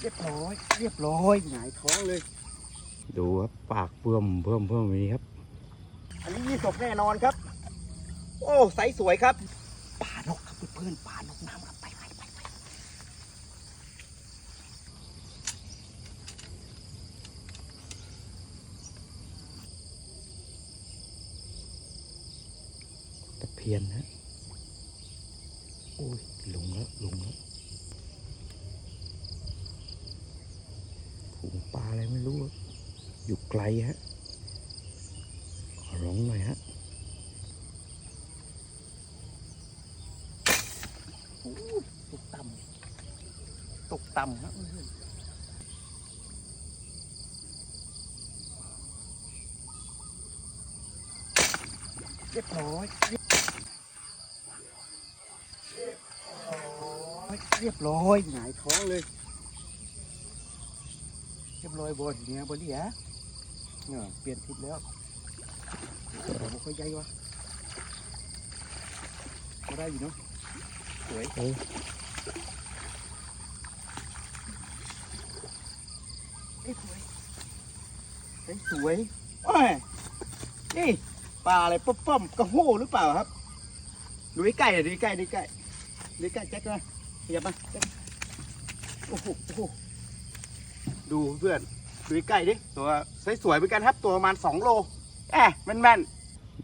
เรียบร้อย เรียบร้อยหงายท้องเลย ดูครับปากเพิ่มเพิ่มเพิ่มมีครับ อันนี้ยี่สกแน่นอนครับ โอ้ไซส์สวยครับป่านกครับเพื่อนๆป่านกน้ำครับไปไปไปไปตะเพียนฮะโอ้ยลงแล้วลงแล้วผูงปลา อะไรไม่รู้ อยู่ไกลฮะ ขอร้องหน่อยฮะตกต่ำตกต่ำครับเรียบร้อยเรียบร้อยหงายท้องเลย เรียบร้อยบอดเนี้ยบอดี้ฮะเนี่ยเปลี่ยนทิศแล้วแต่บุคคลใหญ่วะก็ได้อยู่เนาะสวยโอ้ยเอ้ยสวยเอ้ยสวยโอ้ยนี่ปลาอะไรป๊อปป้อมกระโห้หรือเปล่าครับดูใกล้ๆหน่อยดูใกล้ๆดูใกล้ๆดูใกล้แจ็คมาขยับมาแจ็คโอ้โหโอ้โห ดูเพื่อนดูใกล้ๆดิตัวสวยๆเหมือนกันครับ ตัวประมาณสองโลแอะแม่น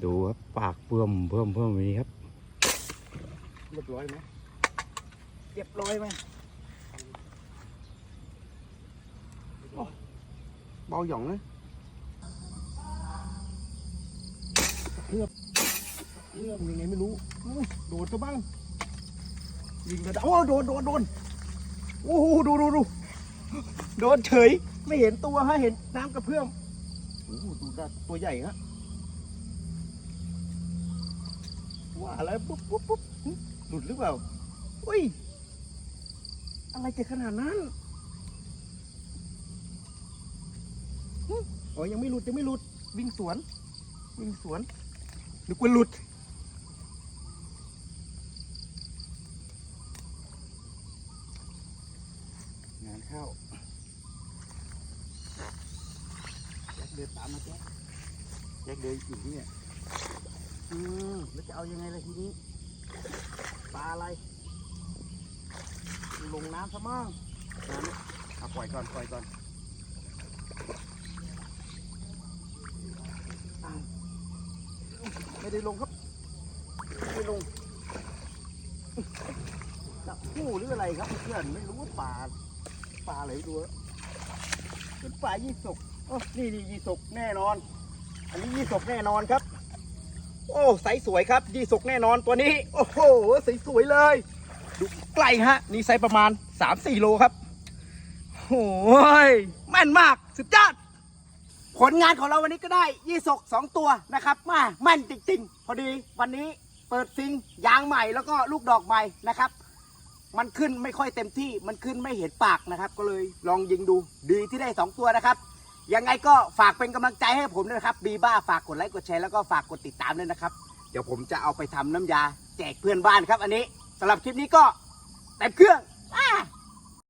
ดูครับปากเพิ่มเพิ่มเพิ่มมีครับๆเรียบร้อยไหมเรียบร้อยไหมโอ้เบาหย่องเลยเพื่อเรื่องยังไงไม่รู้อุ้ยโดดซะบ้างยิงกระดาโอ้โดนโดนโดนโอ้โหดูดูดู โดนเฉย ไม่เห็นตัวฮะ เห็นน้ำกระเพื่อมโอ้โหดูด้านตัวใหญ่ฮะว่าแล้วปุ๊บปุ๊บปุ๊บหลุดหรือเปล่าอุ้ย อะไรจะขนาดนั้นหึอ๋อยังไม่หลุดยังไม่หลุด วิ่งสวน วิ่งสวนนึกว่าหลุด ข้าแจ็คเดินตามมาแจ็คแจ็คเดินอยู่เนี่ยอืมแล้วจะเอายังไงล่ะทีนี้ปลาอะไร ลงน้ำซะมั่งน้ำอะปล่อยก่อนปล่อยก่อนไม่ได้ลงครับ ไม่ได้ลงจับคู่หรืออะไรครับเพื่อนไม่รู้ว่าปลา ปลาอะไรไม่รู้เหมือนปลายี่สกโอ้นี่นี่ยี่สกแน่นอน อันนี้ยี่สกแน่นอนครับ โอ้ไซส์สวยครับยี่สกแน่นอนตัวนี้ โอ้โหสวยสวยเลย ดูใกล้ฮะ นี่ไซส์ประมาณ3-4โลครับโอ้ยแม่นมากสุดยอดผลงานของเราวันนี้ก็ได้ยี่สกสองตัวนะครับมาแม่นจริงๆ พอดีวันนี้เปิดซิงยางใหม่แล้วก็ลูกดอกใหม่นะครับ มันขึ้นไม่ค่อยเต็มที่ มันขึ้นไม่เห็นปากนะครับ ก็เลยลองยิงดู ดีที่ได้สองตัวนะครับ ยังไงก็ฝากเป็นกำลังใจให้ผมด้วยนะครับ บีบ้าฝากกดไลค์กดแชร์แล้วก็ฝากกดติดตามด้วยนะครับ เดี๋ยวผมจะเอาไปทำน้ำยา แจกเพื่อนบ้านครับ อันนี้สำหรับคลิปนี้ก็เต็มเครื่องอ่า